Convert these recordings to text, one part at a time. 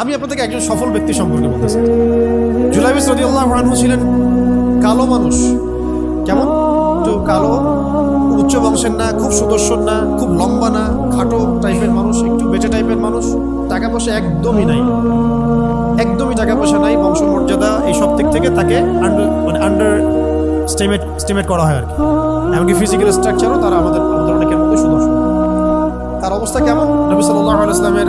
আমি আপনাদেরকে একজন সফল ব্যক্তি সম্পর্কে বলতেছি জুলাইবিস রদিউল্লাহ আনহু ছিলেন কালো মানুষ। কেমন? একটু কালো, উচ্চ বংশের না, খুব সুদর্শন না, খুব লম্বা না, খাটো টাইপের মানুষ, একটু বেটে টাইপের মানুষ। টাকা পয়সা একদমই নাই। একদমই টাকা পয়সা নাই বংশমর্যাদা এই সব দিক থেকে তাকে আন্ডার মানে আন্ডার স্টেমেট স্টেমেট করা হয় আর কি। এমনকি ফিজিক্যাল স্ট্রাকচারও তারা আমাদের আমাদের অনেকের মধ্যে সুদর্শন। তার অবস্থা কেমন? নবী সাল্লাহ ইসলামের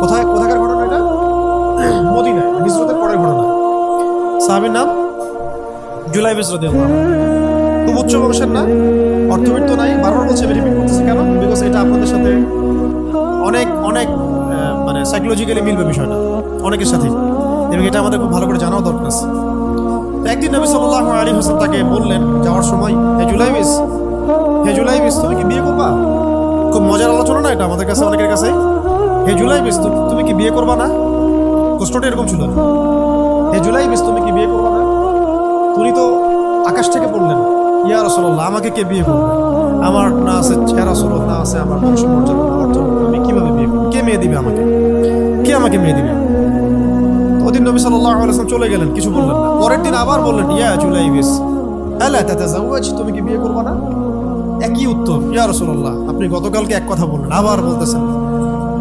কোথায় কোথাকার ঘটনা এটা? মদিনায়, হিজরতের পরের ঘটনা। সাহাবির নাম জুলাই বিসরদ খুব উচ্চ বংশের না, অর্থবিত্ত নাই, বারবার বলছে ভেরিফাই করতেছে। কেন? বিকজ এটা আপনাদের সাথে অনেক অনেক মানে সাইকোলজিক্যালি মিলবে বিষয়টা, অনেকের সাথে। এবং এটা আমাদের খুব ভালো করে জানাও দরকার আছে। একদিন নবী সাল্লাহ আলী হোসেন তাকে বললেন, যাওয়ার সময়, হে জুলাইবিস হে জুলাইবিস তুমি কি বিয়ে করবা? খুব মজার আলোচনা না এটা আমাদের কাছে, অনেকের কাছে। হে জুলাইবিস তু- তুমি কি বিয়ে করবা না? কষ্টটা এরকম ছিল হে জুলাই জুলাইবিস তুমি কি বিয়ে করবা না? তুমি তো আকাশ থেকে বললেন ইয়া রসল্লাহ আমাকে কে বিয়ে করবে? আমার না আছে ছেঁড়া সরল না আছে আমার বংশ মর্যাদা না অর্থ আমি কীভাবে বিয়ে করব? কে মেয়ে দিবে আমাকে? কে আমাকে মেয়ে দিবে? ওদিন নবী সাল্লাহ আলাইসলাম চলে গেলেন, কিছু বললেন না। পরের দিন আবার বললেন, ইয়া জুলাইবিস আল্লাহ তাতে জাউজ তুমি কি বিয়ে করবা না? একই উত্তর, ইয়া রসল্লাহ আপনি গতকালকে এক কথা বললেন, আবার বলতেছেন।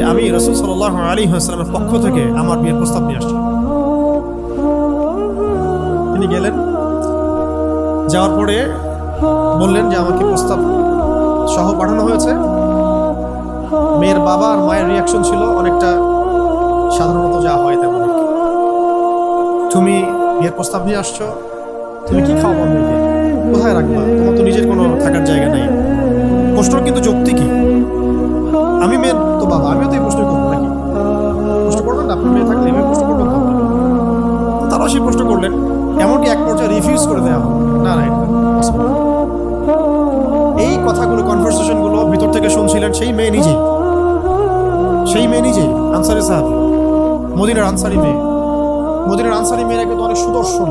যে আমি রসুল সাল্লাহ আলী হাসলামের পক্ষ থেকে আমার বিয়ের প্রস্তাব নিয়ে আসছি। তিনি গেলেন। যাওয়ার পরে বললেন যে আমাকে প্রস্তাব সহ পাঠানো হয়েছে। মেয়ের বাবা আর মায়ের রিয়াকশন ছিল অনেকটা সাধারণত যা হয় তেমন তুমি বিয়ের প্রস্তাব নিয়ে আসছো, তুমি কি মেয়েকে কোথায় রাখবা? তোমার তো নিজের কোনো থাকার জায়গা নেই। প্রশ্নর কিন্তু যুক্তি কি আমি মেয়ের বাবা, আমিও তো এই প্রশ্ন করব নাকি? প্রশ্ন করবেন না? আপনার মেয়ে থাকলে এভাবে প্রশ্ন করবেন তো তারাও সেই প্রশ্ন করলেন। এমনকি এক পর্যায়ে রিফিউজ করে দেওয়া না না এই কথাগুলো কনভারসেশনগুলো ভিতর থেকে শুনছিলেন সেই মেয়ে নিজেই। সেই মেয়ে নিজেই আনসারি সাহেব। মদিনার আনসারি মেয়ে। মদিনার আনসারি মেয়েরা কিন্তু অনেক সুদর্শন।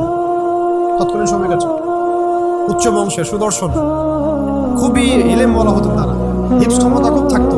তৎকালীন সময় কাছে। উচ্চ বংশের সুদর্শন। খুবই ইলেম বলা হতো তারা। হিপস ক্ষমতা খুব থাকতো।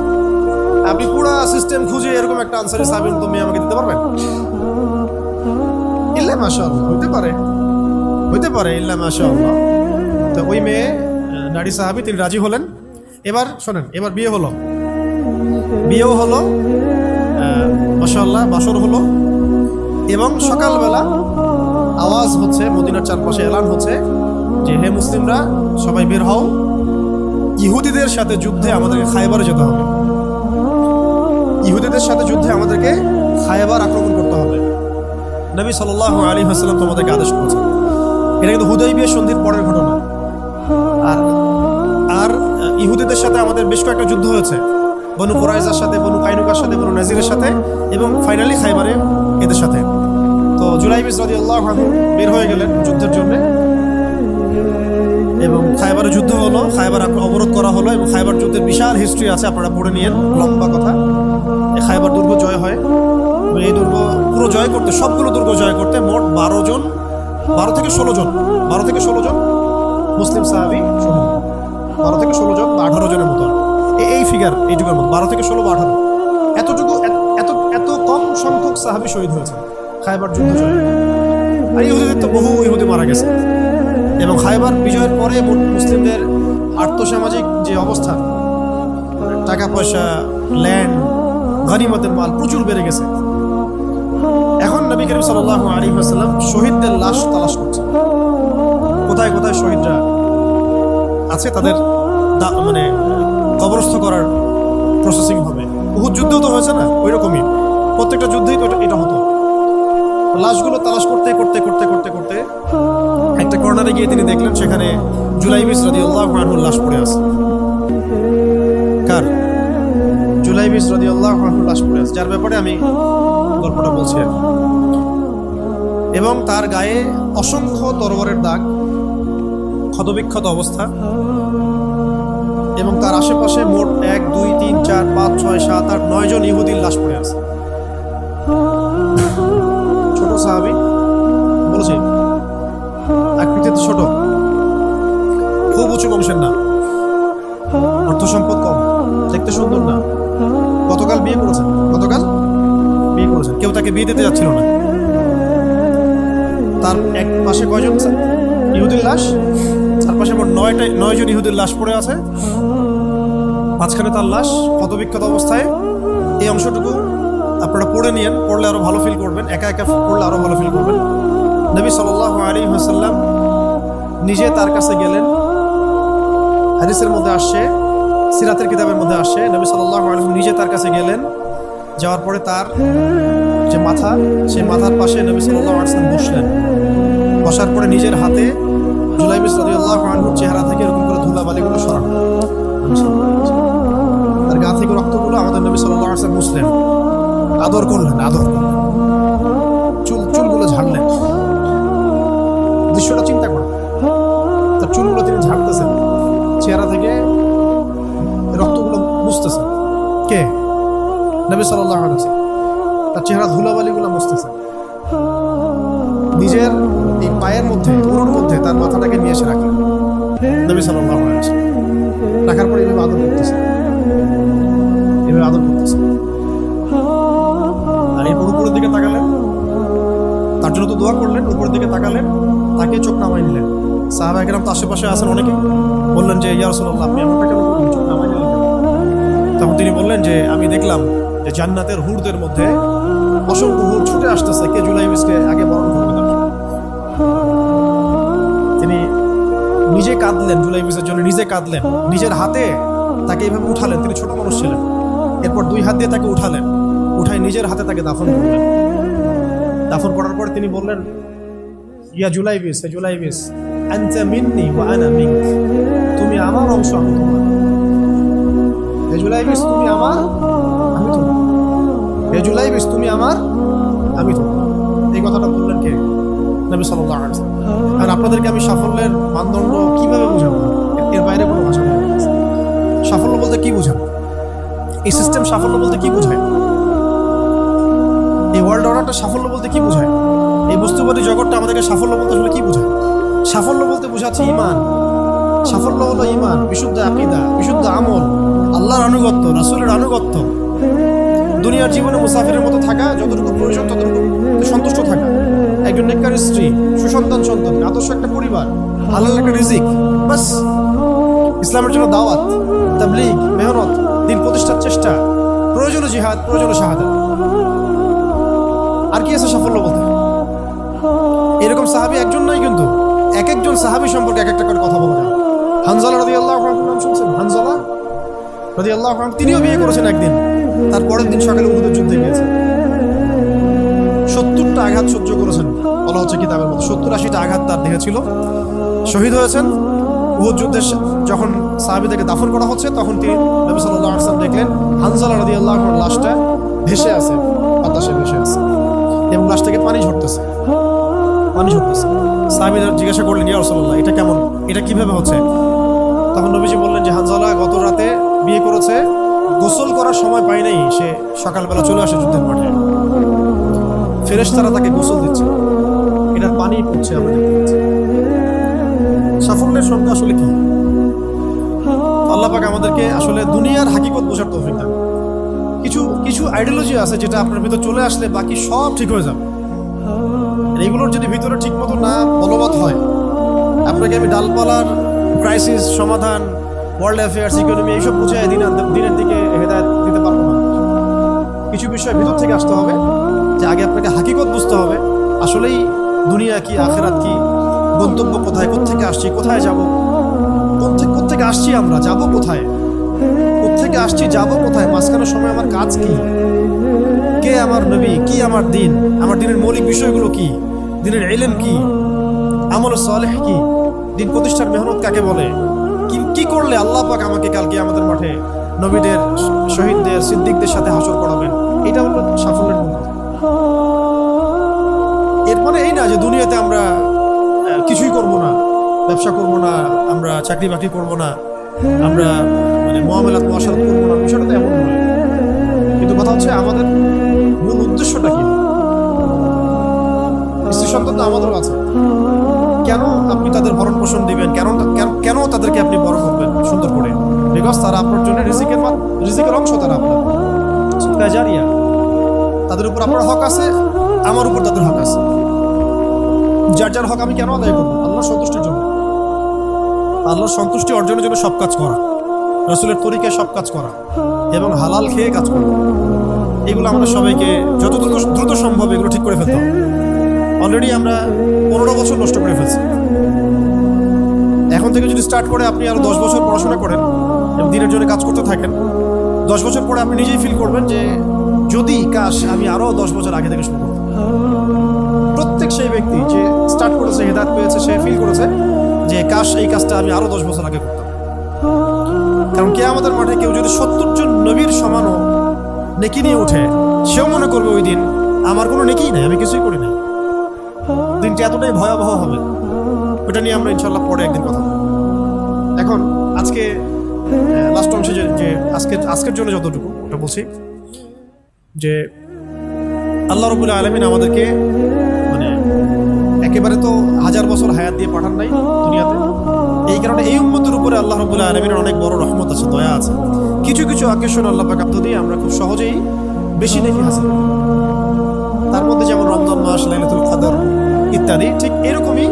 আপনি পুরো সিস্টেম খুঁজে এরকম একটা আনসারি সাহাবির তুমি আমাকে দিতে পারবেন ইল্লা মাশাআল্লাহ হইতে পারে। হইতে পারে, ইল্লা মাশাআল্লাহ তো ওই মেয়ে নারী সাহাবি, তিনি রাজি হলেন। এবার শোনেন, এবার বিয়ে হলো। বিয়েও হলো মাসাল্লাহ বাসর হলো। এবং সকালবেলা আওয়াজ হচ্ছে, মদিনার চারপাশে এলান হচ্ছে যে, হে মুসলিমরা, সবাই বের হও। ইহুদিদের সাথে যুদ্ধে আমাদেরকে খায়বারে যেতে হবে। ইহুদিদের সাথে যুদ্ধে আমাদেরকে খায়বার আক্রমণ করতে হবে। নবী সাল্লাহ আলী হাসলাম তোমাদেরকে আদেশ করেছেন। এটা কিন্তু হুদয় বিয়ে সন্ধির পরের ঘটনা। আর আর ইহুদিদের সাথে আমাদের বেশ কয়েকটা যুদ্ধ হয়েছে। বনু কোরাইজার সাথে, বনু কাইনুকার সাথে, বনু নাজিরের সাথে এবং ফাইনালি খাইবারে এদের সাথে। তো জুলাই বিস রাজি আল্লাহ বের হয়ে গেলেন যুদ্ধের জন্য। খাইবারে যুদ্ধ হলো খাইবার অবরোধ করা হলো এবং খাইবার যুদ্ধের বিশাল হিস্ট্রি আছে, আপনারা পড়ে নিয়েন, লম্বা কথা। খাইবার দুর্গ জয় হয় এই দুর্গ পুরো জয় করতে, সবগুলো দুর্গ জয় করতে মোট বারো জন, বারো থেকে ষোলো জন, বারো থেকে ষোলো জন মুসলিম সাহাবি বারো থেকে ষোলো জন বা আঠারো জনের মতো। এই ফিগার এই যুগের মতো, বারো থেকে ষোলো বা আঠারো। এতটুকু, এত- এত এত কম সংখ্যক সাহাবি শহীদ হয়েছে খাইবার যুদ্ধ জয়। আর ইহুদিদের তো বহু ইহুদি মারা গেছে। এবং খাইবার বিজয়ের পরে মুসলিমদের আর্থসামাজিক যে অবস্থা, টাকা পয়সা ল্যান্ড গনিমতের মাল প্রচুর বেড়ে গেছে। এখন নবী করিম সাল্লাহ আলী আসাল্লাম শহীদদের লাশ তালাশ করছে কোথায় কোথায় শহীদরা আছে তাদের মানে কবরস্থ করার প্রসেসিং হবে? বহুত যুদ্ধ তো হয়েছে না? ওই রকমই প্রত্যেকটা যুদ্ধেই তো এটা হতো। লাশগুলো তালাশ করতে করতে করতে করতে করতে একটা কর্নারে গিয়ে তিনি দেখলেন সেখানে জুলাইবিস রাজি আল্লাহ আনহুর লাশ পড়ে আছে। কার? জুলাইবিস রাজি আল্লাহ আনহুর লাশ পড়ে আছে। যার ব্যাপারে আমি গল্পটা বলছি এবং তার গায়ে অসংখ্য তরবারের দাগ, ক্ষতবিক্ষত অবস্থা এবং তার আশেপাশে মোট এক, দুই, তিন, চার, পাঁচ, ছয়, সাত, আট, নয় জন ইহুদির লাশ পড়ে আছে। ছোট। খুব উঁচু বংশের না অর্থ সম্পদ কম, দেখতে সুন্দর না। গতকাল বিয়ে করেছেন। গতকাল বিয়ে করেছেন। কেউ তাকে বিয়ে দিতে যাচ্ছিল না। তার এক পাশে কয়জন? ইহুদির লাশ? তার পাশে মোট নয়টা নয় জন ইহুদির লাশ পড়ে আছে। মাঝখানে তার লাশ কত বিখ্যাত অবস্থায়। এই অংশটুকু আপনারা পড়ে নিয়েন। পড়লে আরও ভালো ফিল করবেন। একা একা পড়লে আরও ভালো ফিল করবেন। নবী সাল্লাহ আলী হাসাল্লাম নিজে তার কাছে গেলেন। হাদিসের মধ্যে আসছে সিরাতের কিতাবের মধ্যে আসছে নবী সাল্লাহ আলী নিজে তার কাছে গেলেন। যাওয়ার পরে তার যে মাথা, সেই মাথার পাশে নবী সাল্লাহ আসলাম বসলেন। বসার পরে নিজের হাতে জুলাইবিস রাদিয়াল্লাহু আনহুর চেহারা থেকে এরকম করে ধুলাবালিগুলো সরান। তার গা থেকে রক্তগুলো আমাদের নবী সাল্লাল্লাহু আলাইহি ওয়াসাল্লাম মুছলেন। আদর করলেন আদর করলেন। চুল, চুলগুলো ঝাড়লেন। দৃশ্যটা চেহারা থেকে রক্তগুলো মুছতেছেন কে? নবী ওয়াসাল্লাম। তার চেহারা ধুলাবালিগুলো মুছতেছেন নিজের এই পায়ের মধ্যে উরুর মধ্যে তার মাথাটাকে নিয়ে এসে রাখলেন নবী ওয়াসাল্লাম। রাখার পরে এভাবে আদর করতেছে। এভাবে আদর করতেছে। আর এরপর উপরের দিকে তাকালেন। তার জন্য তো দোয়া করলেন, উপরের দিকে তাকালেন, তাকে চোখ নামাই নিলেন। সাহাবা একরাম তো আশেপাশে আছেন অনেকে। বললেন যে, ইয়া রাসূলুল্লাহ, আপনি এমনটা কেন? নামাই তখন তিনি বললেন যে, আমি দেখলাম যে জান্নাতের হুরদের মধ্যে অসংখ্য হুর ছুটে আসতেছে। কে জুলাই মিসকে আগে বরণ করবে তিনি নিজে কাঁদলেন, জুলাই মিসের জন্য নিজে কাঁদলেন। নিজের হাতে তাকে এইভাবে উঠালেন। তিনি ছোট মানুষ ছিলেন। এরপর দুই হাত দিয়ে তাকে উঠালেন। উঠাই নিজের হাতে তাকে দাফন করলেন। দাফন করার পর তিনি বললেন, ইয়া জুলাইবিস হে জুলাইবিস আনতা মিন্নি ওয়া আনা মিনক তুমি আমার অংশ আমি তোমার হে জুলাইবিস তুমি আমার আমি তোমার হে জুলাইবিস তুমি আমার আমি তোমার এই কথাটা বললেন কে নবী সাল্লাল্লাহু আলাইহি আর আপনাদেরকে আমি সাফল্যের মানদণ্ড কীভাবে বোঝাবো এর- বাইরে কোনো ভাষা নেই সাফল্য বলতে কি বোঝাবো এই সিস্টেম সাফল্য বলতে কি বোঝায় এই ওয়ার্ল্ড অর্ডারটা সাফল্য বলতে কি বোঝায় এই বস্তুবাদী জগৎটা আমাদেরকে সাফল্য বলতে আসলে কি বোঝায় সাফল্য বলতে বোঝাচ্ছে ইমান সাফল্য হলো ইমান বিশুদ্ধ আকিদা, বিশুদ্ধ আমল, আল্লাহর আনুগত্য, রাসূলের আনুগত্য। দুনিয়ার জীবনে মুসাফিরের মতো থাকা, যতটুকু প্রয়োজন ততটুকু সন্তুষ্ট থাকা। একজন নেককার স্ত্রী, সুসন্তান সন্তান, আদর্শ একটা পরিবার, হালাল একটা রিজিক বাস ইসলামের জন্য দাওয়াত, তাবলিগ, মেহনত, দিন প্রতিষ্ঠার চেষ্টা প্রয়োজনীয় জিহাদ প্রয়োজনীয় শাহাদা আর কি আছে সাফল্য বলতে? এরকম সাহাবি একজন নয় কিন্তু। এক একজন সাহাবি সম্পর্কে এক একটা করে কথা বলা যায়। হানজালা রদি আল্লাহ নাম শুনছেন? হানজালা রদি আল্লাহ তিনিও বিয়ে করেছেন একদিন। তার পরের দিন সকালে উহুদের যুদ্ধে গিয়েছেন সত্তরটা আঘাত সহ্য করেছেন, বলা হচ্ছে কিতাবের মধ্যে। সত্তর আশিটা আঘাত তার দেহে ছিল। শহীদ হয়েছেন। উহুদ যুদ্ধে যখন সাহাবিদেরকে দাফন করা হচ্ছে, তখন তিনি নবী সাল্লাল্লাহু আলাইহি ওয়াসাল্লাম দেখলেন, হানজালা রাদিয়াল্লাহু আনহুর লাশটা ভেসে আছে, বাতাসে ভেসে আছে। এবং লাশ থেকে পানি ঝরতেছে। পানি ঝরতেছে। সাহাবিরা জিজ্ঞাসা করলেন, ইয়া রাসূলুল্লাহ, এটা কেমন? এটা কীভাবে হচ্ছে? তখন নবীজি বললেন যে হানজালা গত রাতে বিয়ে করেছে, গোসল করার সময় পায় নাই, সে সকালবেলা চলে আসে যুদ্ধের মাঠে। ফেরেশতারা তাকে গোসল দিচ্ছে। এটার পানি পড়ছে পাচ্ছি। সাফল্যের সংখ্যা আসলে কি? আল্লাহ পাক আমাদেরকে আসলে দুনিয়ার হাকিকত বোঝার তৌফিক কিছু কিছু আইডিওলজি আছে যেটা আপনার ভিতর চলে আসলে বাকি সব ঠিক হয়ে যাবে। এইগুলোর যদি ভিতরে ঠিক মতো না বলবৎ হয়, আপনাকে আমি ডালপালার ক্রাইসিস সমাধান ওয়ার্ল্ড অ্যাফেয়ার্স ইকোনমি এইসব বুঝে দিন দিনের দিকে হেদায়ত দিতে পারব না। কিছু বিষয় ভিতর থেকে আসতে হবে, যে আগে আপনাকে হাকিকত বুঝতে হবে, আসলেই দুনিয়া কি, আখেরাত কি, গন্তব্য কোথায় কোথেকে আসছি, কোথায় যাব কোন থেকে কোথেকে আসছি আমরা, যাব কোথায়? কোথেকে আসছি, যাব কোথায়? মাঝখানে সময় আমার কাজ কি? কে আমার নবী? কি আমার দিন? আমার দিনের মৌলিক বিষয়গুলো কি? দিনের এলেম কি? আমল সালেহ কি? দিন প্রতিষ্ঠার মেহনত কাকে বলে? কি কি করলে আল্লাহ পাক আমাকে কালকে আমাদের মাঠে নবীদের, শহীদদের, সিদ্দিকদের সাথে হাসর করাবেন? এটা হলো সাফল্যের মূল কথা। এর মানে এই না যে দুনিয়াতে আমরা কিছুই করব না। ব্যবসা করব না, আমরা চাকরি বাকরি করব না, আমরা মানে মহামেলাত মহাসারত করব না, বিষয়টা তো এমন কিন্তু কথা হচ্ছে আমাদের উদ্দেশ্যটা কি? সন্তান তো আমাদেরও আছে। কেন আপনি তাদের ভরণ পোষণ দিবেন? কেন কেন- তাদেরকে আপনি বড় করবেন? সুন্দর করে। বিকজ তারা আপনার জন্য রিজিকের রিজিকের অংশ তারা আপনার। তাদের উপর আপনার হক আছে, আমার উপর তাদের হক আছে। যার যার হক আমি কেন আদায় করব? আল্লাহর সন্তুষ্টির জন্য। আল্লাহর সন্তুষ্টি অর্জনের জন্য সব কাজ করা। রসুলের তরিকায় সব কাজ করা। এবং হালাল খেয়ে কাজ করা। এগুলো আমরা সবাইকে যত দ্রুত দ্রুত সম্ভব এগুলো ঠিক করে ফেলতে হবে। অলরেডি আমরা পনেরো বছর নষ্ট করে ফেলছি। এখন থেকে যদি স্টার্ট করে আপনি আরও দশ বছর পড়াশোনা করেন এবং দিনের জন্য কাজ করতে থাকেন, দশ বছর পরে আপনি নিজেই ফিল করবেন যে যদি কাশ আমি আরও দশ বছর আগে থেকে শুরু করতাম। প্রত্যেক সেই ব্যক্তি যে স্টার্ট করেছে, হেদায়ত পেয়েছে, সে ফিল করেছে যে কাশ, এই কাজটা আমি আরও দশ বছর আগে করতাম। কারণ কে আমাদের মাঠে কেউ যদি সত্তর জন নবীর সমানও নেকি নিয়ে ওঠে। সেও মনে করবে ওই দিন আমার কোনো নেকি নাই, আমি কিছুই করি না দিনটি এতটাই ভয়াবহ হবে, ওটা নিয়ে আমরা ইনশাল্লাহ পরে একদিন কথা এখন আজকে লাস্ট অংশে যে আজকে, আজকের জন্য যতটুকু ওটা বলছি, যে আল্লাহ রবুল্লা আলমিন আমাদেরকে মানে একেবারে তো হাজার বছর হায়াত দিয়ে পাঠান নাই দুনিয়াতে। কারণে এই উম্মতের উপরে আল্লাহ রবুল্লা আলমিনের অনেক বড় রহমত আছে, দয়া আছে। কিছু কিছু আকর্ষণ আল্লাহ পাকাব্দ দিয়ে আমরা খুব সহজেই বেশি নেকি হাসিল তার মধ্যে যেমন রমজান মাস, লাইলাতুল কদর ইত্যাদি, ঠিক এরকমই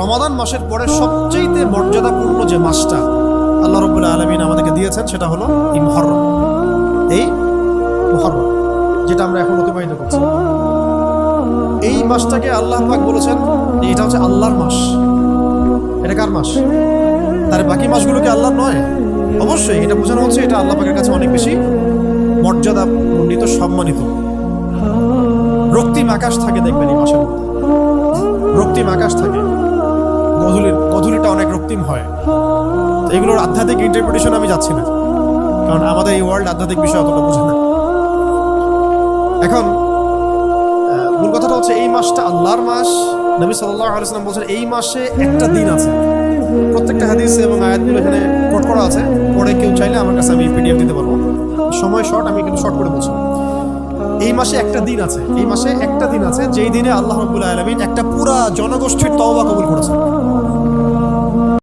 রমাদান মাসের পরে সবচেয়ে মর্যাদাপূর্ণ যে মাসটা আল্লাহ রবুল্লা আলমিন আমাদেরকে দিয়েছেন, সেটা হলো এই মহরম। এই মহরম, যেটা আমরা এখন অতিবাহিত করছি। এই মাসটাকে আল্লাহ পাক বলেছেন, এটা হচ্ছে আল্লাহর মাস। এটা কার মাস? তার বাকি মাসগুলো কি আল্লাহর নয়? অবশ্যই, এটা বোঝানো হচ্ছে, এটা আল্লাহ পাকের কাছে অনেক বেশি মর্যাদা মণ্ডিত সম্মানিত। রক্তিম আকাশ থাকে দেখবেন এই মাসের রক্তিম আকাশ থাকে। গধূলির গধূলিটা অনেক রক্তিম হয়। এগুলোর আধ্যাত্মিক ইন্টারপ্রিটেশন আমি যাচ্ছি না। কারণ আমাদের এই ওয়ার্ল্ড আধ্যাত্মিক বিষয় অতটা বোঝে না। এখন মূল কথাটা হচ্ছে, এই মাসটা আল্লাহর মাস নবী সাল্লাহ আলাইসালাম বলছেন, এই মাসে একটা দিন আছে। প্রত্যেকটা হাদিস এবং আয়াতগুলো এখানে কোট করা আছে। পরে কেউ চাইলে আমার কাছে আমি পিডিএফ দিতে পারব। সময় শর্ট আমি কিন্তু শর্ট করে বলছি। এই মাসে একটা দিন আছে। এই মাসে একটা দিন আছে যেই দিনে আল্লাহ রবুল্লাহ আলমিন একটা পুরা জনগোষ্ঠীর তওবা কবুল করেছেন।